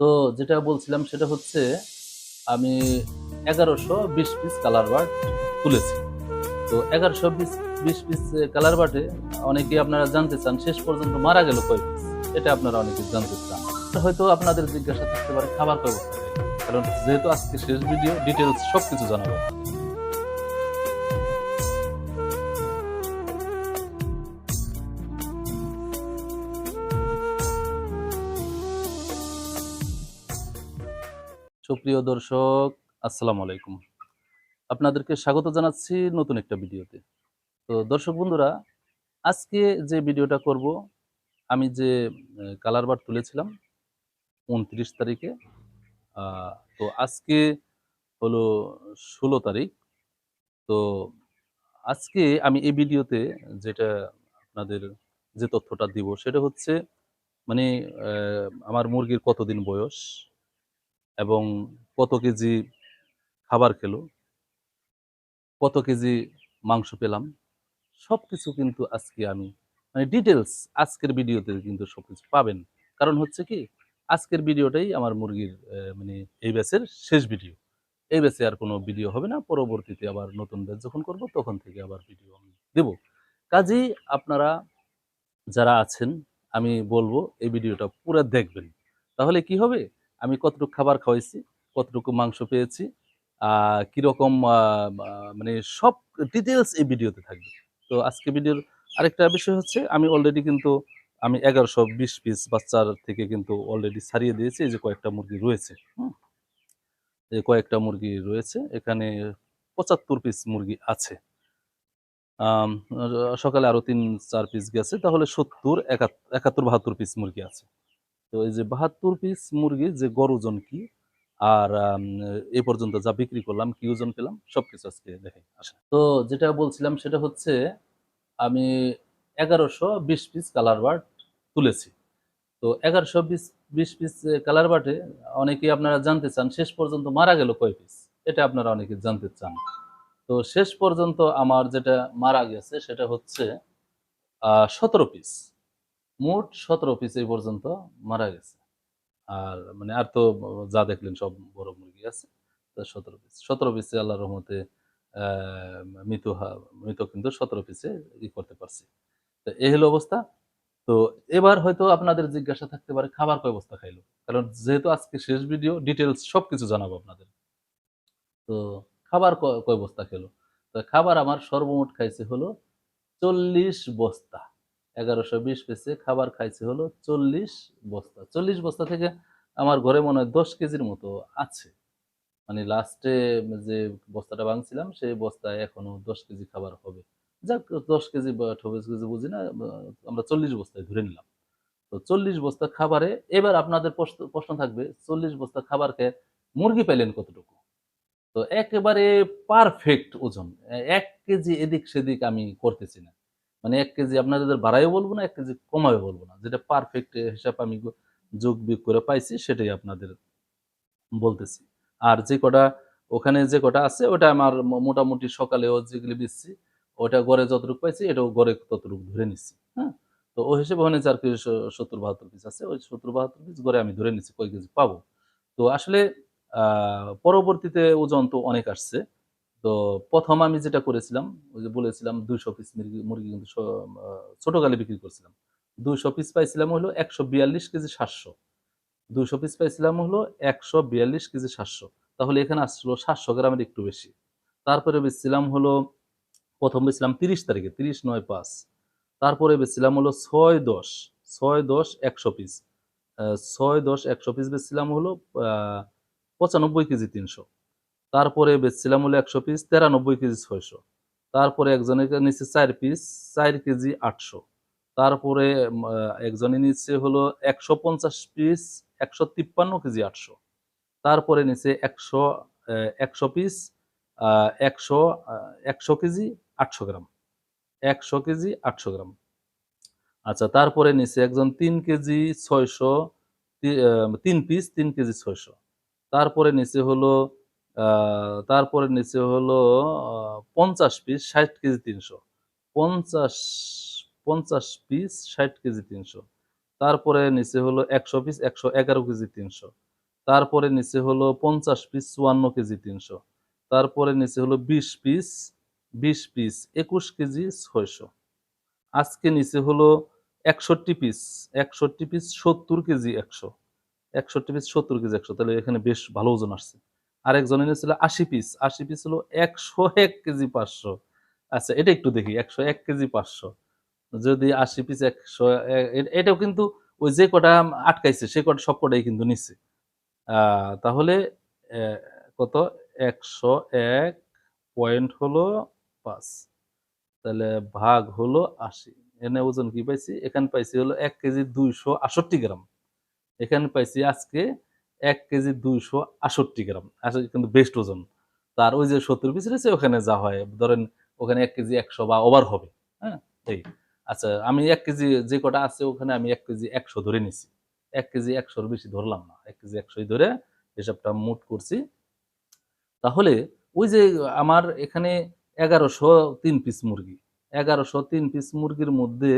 তো যেটা বলছিলাম সেটা হচ্ছে, আমি এগারোশো বিশ পিস কালার বার্ড তুলেছি। তো এগারোশো বিশ বিশ পিস কালার বার্ডে অনেকে আপনারা জানতে চান, শেষ পর্যন্ত মারা গেল কয় এটা আপনারা অনেকে জানতে চান। হয়তো আপনাদের জিজ্ঞাসা থাকতে পারে, খাবার কয় কারণ যেহেতু আজকে শেষ ভিডিও ডিটেলস সব কিছু জানাব। সুপ্রিয় দর্শক, আসসালামু আলাইকুম। আপনাদেরকে স্বাগত জানাচ্ছি নতুন একটা ভিডিওতে। তো দর্শক বন্ধুরা, আজকে যে ভিডিওটা করব, আমি যে কালার বার তুলেছিলাম উনত্রিশ তারিখে তো আজকে হলো ষোলো তারিখ। তো আজকে আমি এই ভিডিওতে যেটা আপনাদের যে তথ্যটা দিব, সেটা হচ্ছে মানে আমার মুরগির কতদিন বয়স? এবং কত কেজি খাবার খেলো, কত কেজি মাংস পেলাম সব কিছু কিন্তু আজকে আমি মানে ডিটেলস আজকের ভিডিওতে কিন্তু সব কিছু পাবেন। কারণ হচ্ছে কি, আজকের ভিডিওটাই আমার মুরগির মানে এই ব্যাচের শেষ ভিডিও। এই ব্যাচে আর কোনো ভিডিও হবে না, পরবর্তীতে আবার নতুন ব্যাচ যখন করব তখন থেকে আবার ভিডিও আমি দেব। কাজেই আপনারা যারা আছেন, আমি বলব এই ভিডিওটা পুরো দেখবেন। তাহলে কি হবে? আমি কতটুকু খাবার খাওয়াইছি, কতটুকু মাংস পেয়েছি কীরকম মানে সব ডিটেলস এই ভিডিওতে থাকবে। তো আজকে ভিডিওর আরেকটা বিষয় হচ্ছে, আমি অলরেডি কিন্তু আমি এগারোশো বিশ পিস বাচ্চার থেকে কিন্তু অলরেডি ছাড়িয়ে দিয়েছি, এই যে কয়েকটা মুরগি রয়েছে এই কয়েকটা মুরগি রয়েছে, এখানে পঁচাত্তর পিস মুরগি আছে। সকালে আরও তিন, চার পিস গেছে, তাহলে সত্তর একাত্তর, বাহাত্তর পিস মুরগি আছে। তো এই যে বাহাত্তর পিস মুরগি যে গড় ওজন কি, আর এই পর্যন্ত যা বিক্রি করলাম, কি ওজন পেলাম, সবকিছু আজকে দেখে আসেন। তো যেটা বলছিলাম সেটা হচ্ছে, আমি এগারোশো বিশ পিস কালার বার্ড তুলেছি। তো এগারোশো বিশ বিশ পিস কালার বার্ডে অনেকেই আপনারা জানতে চান, শেষ পর্যন্ত মারা গেল কয় পিস এটা আপনারা অনেকে জানতে চান। তো শেষ পর্যন্ত আমার যেটা মারা গেছে সেটা হচ্ছে সতেরো পিস মোট সতেরো পিস এই পর্যন্ত মারা গেছে। আর মানে আর তো যা দেখলেন সব বড় মুরগি আছে সতেরো পিস সতেরো পিসে আল্লাহ রহমতে মৃত মৃত কিন্তু সতেরো পিসে ই করতে পারছি। তো এই হলো অবস্থা। তো এবার হয়তো আপনাদের জিজ্ঞাসা থাকতে পারে, খাবার কয় বস্তা খাইলো? কারণ যেহেতু আজকে শেষ ভিডিও ডিটেলস সবকিছু জানাব আপনাদের। তো খাবার কয় বস্তা খেলো? তো খাবার আমার সর্বমোট খাইছে হলো চল্লিশ বস্তা। এগারোশো বিশ পিসে খাবার খাইছে হলো চল্লিশ বস্তা। চল্লিশ বস্তা থেকে আমার ঘরে মনে হয় দশ কেজির মতো আছে। মানে লাস্টে যে বস্তাটা ভাঙছিলাম, সেই বস্তায় এখনও দশ কেজি খাবার হবে। যাক, দশ কেজি বা আঠারো কেজি বুঝি না আমরা চল্লিশ বস্তায় ধরে নিলাম। তো চল্লিশ বস্তা খাবারে, এবার আপনাদের প্রশ্ন- প্রশ্ন থাকবে, চল্লিশ বস্তা খাবার খেয়ে মুরগি পেলেন কতটুকু? তো একেবারে পারফেক্ট ওজন। এক কেজি এদিক সেদিক আমি করতেছি না। মানে এক কেজি আপনাদের বাড়াইও বলব না, এক কেজি কমাইও বলব না। যেটা পারফেক্ট হিসাব আমি যোগ বিয়োগ করে পাইছি, সেটাই আপনাদের বলতেছি। আর যে কটা, ওখানে যে কটা আছে, ওটা আমার মোটামুটি সকালেও যেগুলি বেচছি, ওটা গড়ে যতটুকু পাইছি, এটাও গড়ে ততটুকু ধরে নিচ্ছি হ্যাঁ? তো ওই হিসেবে ওখানে চার কেজি সত্তর বাহাত্তর পিস আছে, ওই সত্তর বাহাত্তর পিস গড়ে আমি ধরে নিচ্ছি, কয় কেজি পাবো। তো আসলে পরবর্তীতে ওজন তো অনেক আসছে। তো প্রথম আমি যেটা করেছিলাম ওই যে বলেছিলাম দুইশো পিস মুরগি মুরগি কিন্তু স- আহ, ছোট গালে বিক্রি করছিলাম। দুইশো পিস পাইছিলাম হলো একশো বিয়াল্লিশ কেজি সাতশো। দুইশো পিস পাইছিলাম হলো একশো বিয়াল্লিশ কেজি সাতশো। তাহলে এখানে আসলো সাতশো গ্রামের একটু বেশি। তারপরে বেচছিলাম হলো প্রথম বেচছিলাম তিরিশ তারিখে তিরিশ নয় পাঁচ। তারপরে বেচছিলাম হলো ছয় দশ ছয় দশ একশো পিস ছয় দশ একশো পিস বেচছিলাম হলো পঁচানব্বই কেজি তিনশো। তারপরে বেচছিলাম হলো একশো পিস তেরানব্বই কেজি ছয়শো। তারপরে একজনের নিচ্ছে চার পিস চার কেজি আটশো। তারপরে একজনের নিচে হলো একশো পঞ্চাশ পিস একশো তিপ্পান্ন কেজি আটশো। তারপরে নিচে একশো একশো পিস একশো একশো কেজি আটশো গ্রাম। একশো কেজি আটশো গ্রাম। আচ্ছা তারপরে নিচে একজন তিন কেজি ছয়শো তিন পিস তিন কেজি ছয়শো। তারপরে নিচে হলো তারপরে নিচে হলো পঞ্চাশ পিস ষাট কেজি তিনশো। পঞ্চাশ পঞ্চাশ পিস ষাট কেজি তিনশো। তারপরে নিচে হলো একশো পিস একশো এগারো কেজি তিনশো। তারপরে নিচে হলো পঞ্চাশ পিস চুয়ান্ন কেজি তিনশো। তারপরে নিচে হলো বিশ পিস বিশ পিস একুশ কেজি ছয়শো। আজকে নিচে হলো একষট্টি পিস একষট্টি পিস সত্তর কেজি একশো। একষট্টি পিস সত্তর কেজি একশো। তাহলে এখানে বেশ ভালো ওজন আসছে। আরেকজন এনেছিল আশি পিস আশি পিস হলো একশো এক কেজি পাঁচশো। আচ্ছা এটা একটু দেখি, একশো এক কেজি পাঁচশো। যদি আশি পিস একশো এটাও কিন্তু ওই যে কটা আটকাইছে, সে কটা, সব কটাই কিন্তু নিচ্ছে তাহলে কত? একশো এক পয়েন্ট হলো পাঁচ। তাহলে ভাগ হলো আশি। এনে ওজন কি পাইছি? এখানে পাইছি হলো এক কেজি দুইশো আষট্টি গ্রাম। এখানে পাইছি আজকে এক কেজি দুইশো আষট্টি গ্রাম। আসলে কিন্তু বেস্ট ওজন। তার ওই যে সত্তর পিস রয়েছে, ওখানে যা হয়, ধরেন ওখানে এক কেজি একশো বা ওভার হবে হ্যাঁ? এই আচ্ছা আমি এক কেজি যে কটা আছে, ওখানে আমি এক কেজি একশো ধরে নিছি। এক কেজি একশোর বেশি ধরলাম না, এক কেজি একশোই ধরে হিসাবটা মুট করছি। তাহলে ওই যে আমার এখানে এগারোশো তিন পিস মুরগি, এগারোশো তিন পিস মুরগির মধ্যে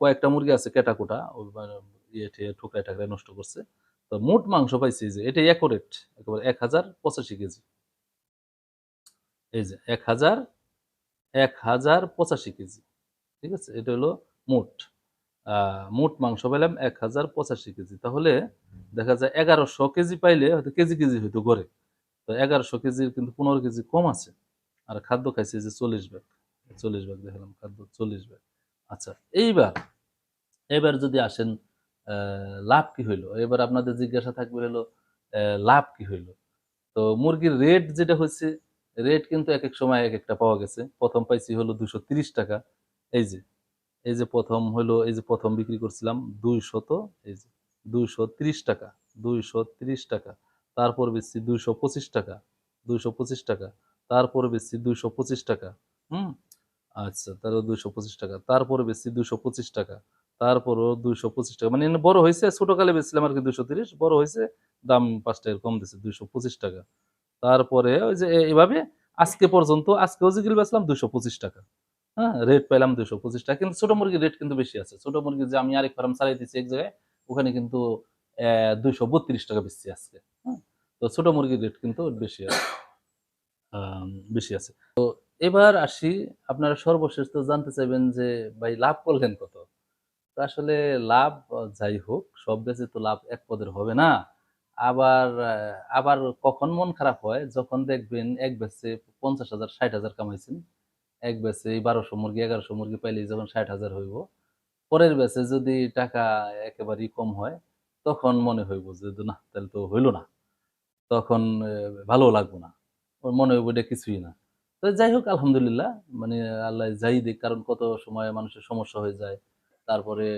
কয়েকটা মুরগি আছে মানে টিয়ে ঠাকরায় নষ্ট করছে। তো মোট মাংস পাইছি যে এটা একরেট একেবারে এক হাজার পঁচাশি কেজি। এই যে, এক হাজার এক হাজার পঁচাশি কেজি। ঠিক আছে? এটা হলো মোট। মোট মাংস পাইলাম এক হাজার পঁচাশি কেজি। তাহলে দেখা যায় এগারোশো কেজি পাইলে হয়তো কেজি কেজি হয়তো গড়ে। তো এগারোশো কেজির কিন্তু পনেরো কেজি কম আছে। আর খাদ্য খাইছে যে চল্লিশ ব্যাগ চল্লিশ ব্যাগ দেখালাম, খাদ্য চল্লিশ ব্যাগ আচ্ছা এইবার এবার যদি আসেন লাভ কি হইল? এবার আপনাদের জিজ্ঞাসা থাকবে হলো লাভ কি হইল? তো মুরগির রেট যেটা হচ্ছে রেট কিন্তু এক এক সময় এক একটা পাওয়া গেছে। প্রথম পাইছি হলো দুশো টাকা। এই যে এই যে প্রথম হলো এই যে প্রথম বিক্রি করছিলাম দুইশত, এই যে দুইশো ত্রিশ টাকা, দুইশো ত্রিশ টাকা। তারপর বেচছি দুইশো টাকা, দুইশো পঁচিশ টাকা। তারপর বেচছি দুইশো টাকা, হুম? আচ্ছা তারপর দুইশো পঁচিশ টাকা। তারপর বেচছি দুইশো টাকা। তারপরও দুইশো পঁচিশ টাকা। মানে বড় হয়েছে, ছোটকালে বেচছিলাম আর কি দুইশো তিরিশ, বড় হয়েছে, দাম পাঁচ টাকা কম দিচ্ছে দুইশো পঁচিশ টাকা। তারপরে ওই যে এভাবে আজকে পর্যন্ত, আজকেও যেগুলো বেচলাম দুইশো পঁচিশ টাকা। হ্যাঁ রেট পেলাম দুইশো পঁচিশ টাকা, কিন্তু ছোট মুরগির রেট কিন্তু বেশি আছে। ছোট মুরগি যে আমি আরেক ফার্ম চালাই দিচ্ছি এক জায়গায়, ওখানে কিন্তু দুইশো বত্রিশ টাকা বেশি আজকে। হ্যাঁ তো ছোট মুরগির রেট কিন্তু বেশি আছে। বেশি আছে। তো এবার আসি, আপনারা সর্বশেষ তো জানতে চাইবেন যে, ভাই লাভ করলেন কত? তো আসলে লাভ যাই হোক, সব বেচে তো লাভ এক পদের হবে না। আবার আবার কখন মন খারাপ হয়? যখন দেখবেন এক বেচে পঞ্চাশ হাজার, ষাট হাজার কামাইছেন। এক বেচে বারোশো মুরগি, এগারোশো মুরগি পাইলে যখন ষাট হাজার হইব। পরের বেচে যদি টাকা একেবারেই কম হয়, তখন মনে হইব যে, না, তাহলে তো হইল না। তখন ভালো লাগবো না। মনে হইব এটা কিছুই না। তো যাই হোক, আলহামদুলিল্লাহ মানে আল্লাহ যাই দিক, কারণ কত সময় মানুষের সমস্যা হয়ে যায়। তারপরে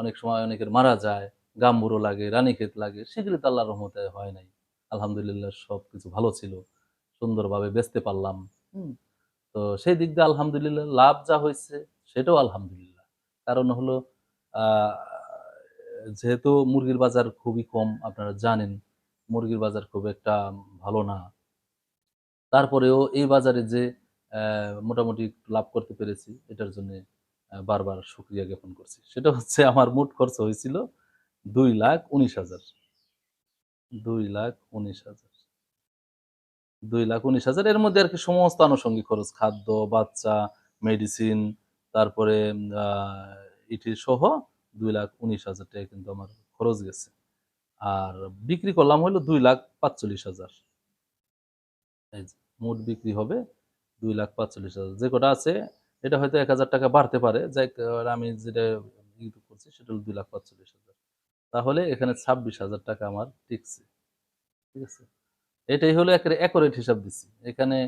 অনেক সময় অনেকের মারা যায় গাম্বুরো লাগে, রানীক্ষেত লাগে, সেগুলি তো আল্লাহর রহমতে হয় নাই। আলহামদুলিল্লাহ সব কিছু ভালো ছিল, সুন্দরভাবে বেচতে পারলাম। তো সেই দিক দিয়ে আলহামদুলিল্লাহ লাভ যা হয়েছে, সেটাও আলহামদুলিল্লাহ। কারণ হলো যেহেতু মুরগির বাজার খুবই কম, আপনারা জানেন, মুরগির বাজার খুব একটা ভালো না। তারপরেও এই বাজারে যে মোটামুটি লাভ করতে পেরেছি, এটার জন্য বারবার শুক্রিয়া জ্ঞাপন করছি। সেটা হচ্ছে আমার মোট খরচ হয়েছিল দুই লাখ উনিশ হাজার। দুই লাখ উনিশ হাজার। দুই লাখ উনিশ হাজার এর মধ্যে আর কি সমস্ত আনুষঙ্গিক খরচ, খাদ্য, বাচ্চা মেডিসিন তারপরে ইটি সহ দুই লাখ উনিশ হাজার টাকা কিন্তু আমার খরচ গেছে। আর বিক্রি করলাম হলো দুই লাখ পাঁচচল্লিশ হাজার। মোট বিক্রি হবে দুই লাখ পাঁচচল্লিশ হাজার। যে কটা আছে এটা হয়তো এক হাজার টাকা বাড়তে পারে। যাই আমি যেটা ইউটিউব করছি সেটা হলো দুই লাখ পাঁচচল্লিশ হাজার। তাহলে এখানে ছাব্বিশ হাজার টাকা আমার টিকছে। ঠিক আছে? এটাই হলো একের একরেট হিসাব দিছি এখানে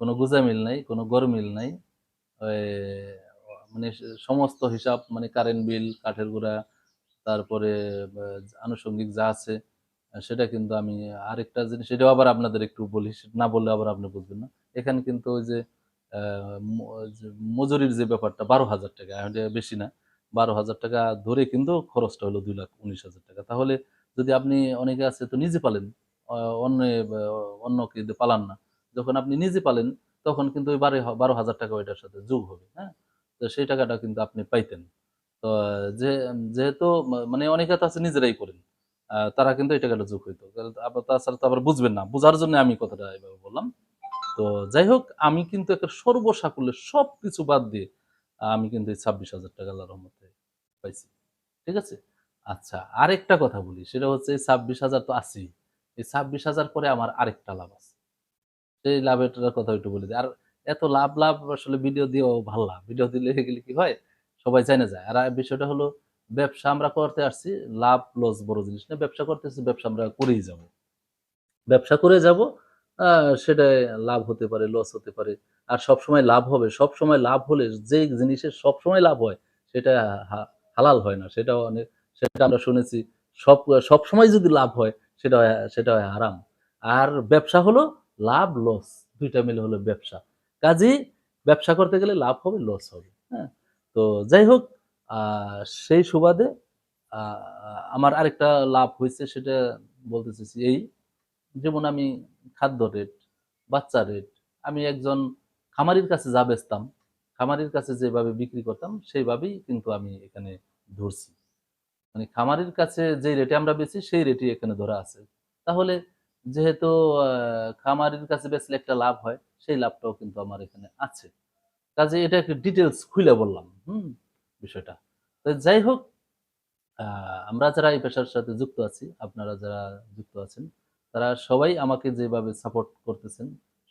কোনো গুজা মিল নাই, কোনো গড় মিল নাই মানে সমস্ত হিসাব মানে কারেন্ট বিল কাঠের গুঁড়া, তারপরে আনুষঙ্গিক যা আছে সেটা কিন্তু আমি আরেকটা জিনিস, সেটাও আবার আপনাদের একটু বলি, না বললে আবার আপনি বুঝবেন না। এখানে কিন্তু ওই যে মজুরির যে ব্যাপারটা, বারো হাজার টাকা বেশি না, বারো হাজার টাকা ধরে কিন্তু খরচটা হলো দুই লাখ উনিশ হাজার টাকা। তাহলে যদি আপনি অনেকে আছে তো নিজে পালেন অন্য, অন্যকে পালান না, যখন আপনি নিজে পালেন, তখন কিন্তু ওই বারো বারো হাজার টাকা ওইটার সাথে যোগ হবে হ্যাঁ? তো সেই টাকাটা কিন্তু আপনি পাইতেন। তো, যে, যেহেতু মানে অনেকে তো আছে নিজেরাই করেন তারা কিন্তু এই টাকাটা যোগ হইতো। আবার, তাছাড়া তো আবার বুঝবেন না। বোঝার জন্য আমি কথাটা এভাবে বললাম। তো যাই হোক, আমি কিন্তু একটা সর্বসাকুল্যে সব কিছু বাদ দিয়ে, আমি কিন্তু এই ছাব্বিশ হাজার টাকা আল্লাহর রহমতে পাইছি। ঠিক আছে? আচ্ছা আরেকটা কথা বলি, সেটা হচ্ছে এই ছাব্বিশ হাজার তো আছেই। এই ছাব্বিশ হাজার পরে আমার আরেকটা লাভ আছে। সেই লাভের কথা একটু বলে দিই। আর এত লাভ লাভ আসলে ভিডিও দিয়েও ভালো লাভ ভিডিও দিলে গেলে কি হয়? সবাই জানে যায়। আর বিষয়টা হলো, ব্যবসা আমরা করতে আসছি, লাভ লস বড় জিনিস না। ব্যবসা করতেছি ব্যবসা আমরা করেই যাব। ব্যবসা করে যাব সেটা লাভ হতে পারে লস হতে পারে। আর সব সময় লাভ হবে। সব সময় লাভ হলে যে জিনিসের সব সময় লাভ হয়, সেটা হালাল হয় না। সেটাও অনেক, সেটা আমরা শুনেছি। সব সব সময় যদি লাভ হয়, সেটা সেটা হয় হারাম। আর ব্যবসা হলো লাভ লস দুইটা মিলে হলো ব্যবসা। কাজেই ব্যবসা করতে গেলে লাভ হবে লস হবে। হ্যাঁ? তো যাই হোক সেই সুবাদে আমার আরেকটা লাভ হয়েছে সেটা বলতে চাইছি এই। যেমন আমি খাদ্য রেট বাচ্চা রেট আমি একজন খামারির কাছে যা বেচতাম, খামারির কাছে যেভাবে বিক্রি করতাম, সেইভাবেই কিন্তু আমি এখানে ধরছি। মানে খামারির কাছে যে রেটে আমরা বেচি, সেই রেটই এখানে ধরা আছে। তাহলে যেহেতু খামারির কাছে বেচলে একটা লাভ হয়, সেই লাভটাও কিন্তু আমার এখানে আছে। কাজে এটা একটু ডিটেলস খুলে বললাম, হুম, বিষয়টা। তো যাই হোক আমরা যারা এই পেশার সাথে যুক্ত আছি, আপনারা যারা যুক্ত আছেন তারা সবাই আমাকে যেভাবে সাপোর্ট করতেছেন,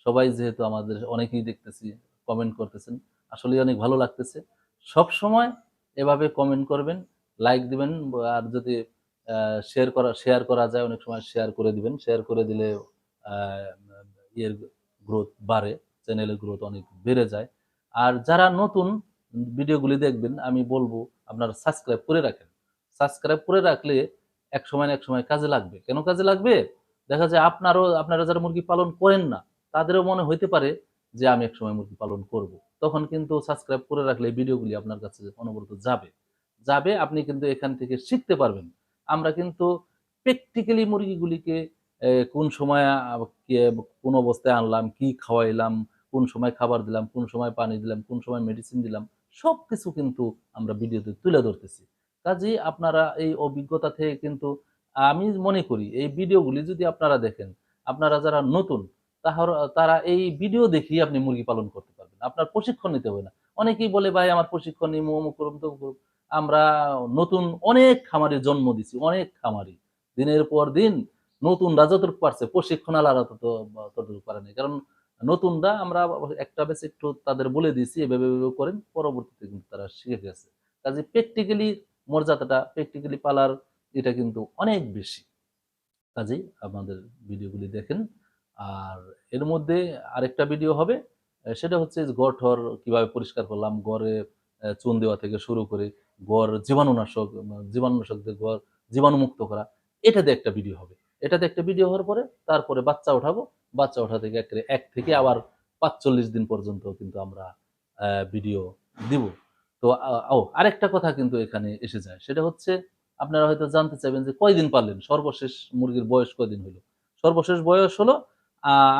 সবাই যেহেতু আমাদের অনেকেই দেখতেছি কমেন্ট করতেছেন আসলে অনেক ভালো লাগতেছে। সব সময় এভাবে কমেন্ট করবেন লাইক দিবেন, আর যদি শেয়ার করা শেয়ার করা যায়, অনেক সময় শেয়ার করে দিবেন। শেয়ার করে দিলে ইয়ের গ্রোথ বাড়ে চ্যানেলের গ্রোথ অনেক বেড়ে যায়। আর যারা নতুন ভিডিওগুলি দেখবেন, আমি বলব আপনারা সাবস্ক্রাইব করে রাখেন। সাবস্ক্রাইব করে রাখলে এক সময় এক সময় কাজে লাগবে। কেন কাজে লাগবে? দেখা যায় আপনারও, আপনারা যারা মুরগি পালন করেন না, তাদেরও মনে হইতে পারে যে আমি এক সময় মুরগি পালন করব। তখন কিন্তু সাবস্ক্রাইব করে রাখলে ভিডিওগুলি আপনার কাছে অনবরত যাবে। যাবে, আপনি কিন্তু এখান থেকে শিখতে পারবেন। আমরা কিন্তু প্র্যাকটিক্যালি মুরগিগুলিকে কোন সময় কোন অবস্থায় আনলাম, কি খাওয়াইলাম, কোন সময় খাবার দিলাম, কোন সময় পানি দিলাম, কোন সময় মেডিসিন দিলাম সব কিছু কিন্তু আমরা ভিডিওতে তুলে ধরতেছি। কাজেই আপনারা এই অভিজ্ঞতা থেকে কিন্তু আমি মনে করি এই ভিডিওগুলি যদি আপনারা দেখেন, আপনারা যারা নতুন, তাহার, তারা এই ভিডিও দেখেই আপনি মুরগি পালন করতে পারবেন। আপনার প্রশিক্ষণ নিতে হবে না। অনেকেই বলে, ভাই, আমার প্রশিক্ষণ নিই অমুক করুন তমুক করুন আমরা নতুন অনেক খামারি জন্ম দিছি, অনেক খামারি। দিনের পর দিন নতুনরা যতটুকু পারছে প্রশিক্ষণ আলাদা তত ততটুকু পারে নাই। কারণ নতুনরা, আমরা একটা বেশ একটু তাদের বলে দিয়েছি, এভাবে করেন, পরবর্তীতে কিন্তু তারা শিখে গেছে। কাজে প্র্যাকটিক্যালি মর্যাদাটা প্র্যাকটিক্যালি পালার এটা কিন্তু অনেক বেশি। কাজেই আপনাদের ভিডিওগুলি দেখেন। আর এর মধ্যে আরেকটা ভিডিও হবে সেটা হচ্ছে গড় কীভাবে পরিষ্কার করলাম, গড়ে চুন দেওয়া থেকে শুরু করে গড়, জীবাণুনাশক জীবাণুনাশক দিয়ে গড়, জীবাণুমুক্ত করা, এটাতে একটা ভিডিও হবে। এটাতে একটা ভিডিও হওয়ার পরে তারপরে বাচ্চা ওঠাবো। বাচ্চা ওঠা থেকে এক এক থেকে আবার পাঁচচল্লিশ দিন পর্যন্ত কিন্তু আমরা ভিডিও দিব। তো ও, আরেকটা কথা কিন্তু এখানে এসে যায়। সেটা হচ্ছে আপনারা হয়তো জানতে চাইবেন যে কয়দিন পারলেন? সর্বশেষ মুরগির বয়স কয়দিন হলো? সর্বশেষ বয়স হলো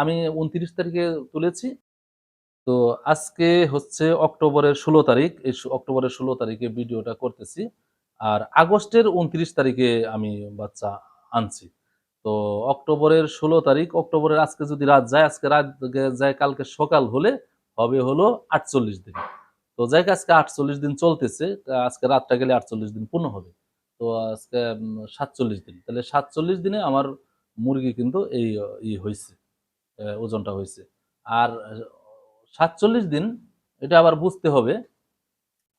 আমি উনত্রিশ তারিখে তুলেছি। তো আজকে হচ্ছে অক্টোবরের ষোলো তারিখ, এই অক্টোবরের ষোলো তারিখে ভিডিওটা করতেছি। আর আগস্টের উনত্রিশ তারিখে আমি বাচ্চা আনছি। তো অক্টোবরের ষোলো তারিখ, অক্টোবরের আজকে যদি রাত যায়, আজকে রাত যায় কালকে সকাল হলে হবে হলো আটচল্লিশ দিন। তো যাই আজকে আটচল্লিশ দিন চলতেছে, আজকে রাতটা গেলে আটচল্লিশ দিন পূর্ণ হবে। তো আজকে সাতচল্লিশ দিন। তাহলে সাতচল্লিশ দিনে আমার মুরগি কিন্তু এই, ই হয়েছে ওজনটা হয়েছে আর সাতচল্লিশ দিন এটা আবার বুঝতে হবে,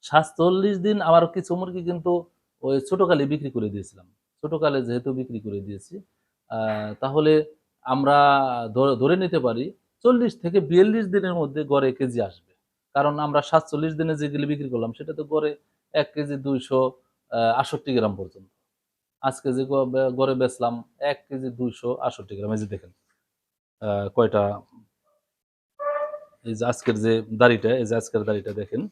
সাতচল্লিশ দিন আমার কিছু মুরগি কিন্তু ওই ছোটকালে বিক্রি করে দিয়েছিলাম। ছোটকালে যেহেতু বিক্রি করে দিয়েছি তাহলে আমরা ধরে নিতে পারি চল্লিশ থেকে বিয়াল্লিশ দিনের মধ্যে গড়ে কেজি আসবে। কারণ আমরা সাতচল্লিশ দিনে যেগুলি বিক্রি করলাম সেটা তো গড়ে এক কেজি দুইশো আষট্টি গ্রাম পর্যন্ত। আজকে যে গড়ে বেচলাম এক কেজি দুইশো আষট্টি গ্রাম। এই যে দেখেন কয়টা? এই যে আজকের যে দাড়িটা, এই যে আজকের দাড়িটা দেখেন।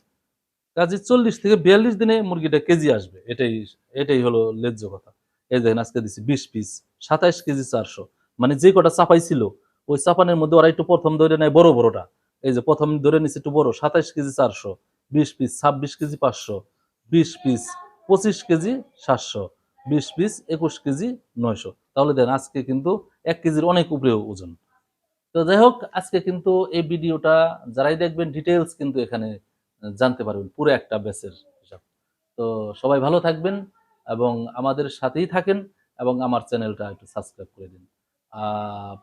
কাজে চল্লিশ থেকে বিয়াল্লিশ দিনে মুরগিটা কেজি আসবে। এটাই এটাই হলো লেজ্জ কথা। এই দেখেন, আজকে দিচ্ছি বিশ পিস, সাতাইশ কেজি চারশো। মানে যে কটা চাপাই ছিল ওই চাপানের মধ্যে ওরা একটু প্রথম ধরে নেয় বড় বড়টা। এই যে প্রথম ধরে নিচ্ছে একটু বড়, সাতাইশ কেজি চারশো, বিশ পিস, ছাব্বিশ কেজি পাঁচশো, বিশ পিস পঁচিশ কেজি সাতশো, বিশ পিস একুশ কেজি নয়শো। তাহলে দেন আজকে কিন্তু এক কেজির অনেক উপরে ওজন। তো যাই হোক, আজকে কিন্তু এই ভিডিওটা যারাই দেখবেন ডিটেলস কিন্তু এখানে জানতে পারবেন, পুরো একটা ব্যাচের হিসাব। তো সবাই ভালো থাকবেন এবং আমাদের সাথেই থাকেন এবং আমার চ্যানেলটা একটু সাবস্ক্রাইব করে দিন।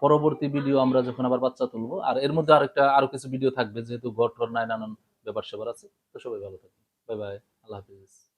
পরবর্তী ভিডিও আমরা যখন আবার বাচ্চা তুলবো, আর এর মধ্যে আরেকটা, আরও কিছু ভিডিও থাকবে যেহেতু ঘর টর নাই, নানান ব্যাপার স্যাপার আছে, তো সবাই ভালো থাকবেন। বাই বাই আল্লাহ হাফিজ।